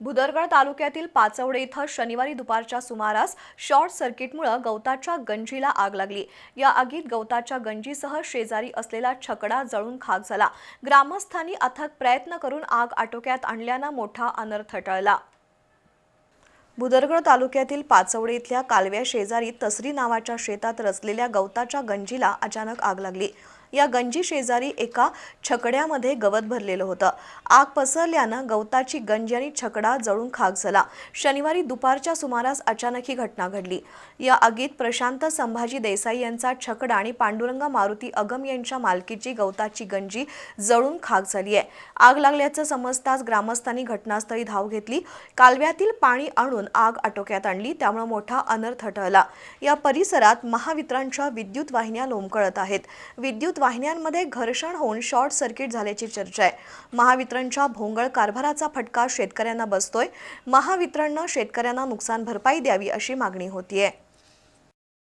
भुदरगड तालुक्यातील पाचवडे इथं शनिवारी दुपारच्या सुमारास शॉर्ट सर्किटमुळे गवताच्या गंजीला आग लागली. या आगीत गवताच्या गंजीसह शेजारी असलेला छकडा जळून खाक झाला. ग्रामस्थांनी अथक प्रयत्न करून आग आटोक्यात आणल्यानं मोठा अनर्थ टळला. भुदरगड तालुक्यातील पाचवडे इथल्या कालव्या शेजारी तसरी नावाच्या शेतात रचलेल्या गवताच्या गंजीला अचानक आग लागली. या गंजी शेजारी एका छकड्यामध्ये गवत भरलेलं होतं. आग पसरल्यानं गवताची गंजी आणि छकडा जळून खाक झाला. शनिवारी दुपारच्या सुमारास अचानक ही घटना घडली. या आगीत प्रशांत संभाजी देसाई यांचा छकडा आणि पांडुरंग मारुती अगम यांच्या मालकीची गवताची गंजी जळून खाक झाली आहे. आग लागल्याचं समजताच ग्रामस्थांनी घटनास्थळी धाव घेतली. कालव्यातील पाणी आणून आग आटोक्यात आणली. त्यामुळे मोठा अनर्थ टळला. या परिसरात महावितरणच्या विद्युत वाहिन्या लोंबकळत आहेत. विद्युत वाहिन्यांमध्ये घर्षण होऊन शॉर्ट सर्किट झाल्याची चर्चा आहे. महावितरणच्या भोंगळ कारभाराचा फटका शेतकऱ्यांना बसतोय. महावितरणनं शेतकऱ्यांना नुकसान भरपाई द्यावी अशी मागणी होतीये.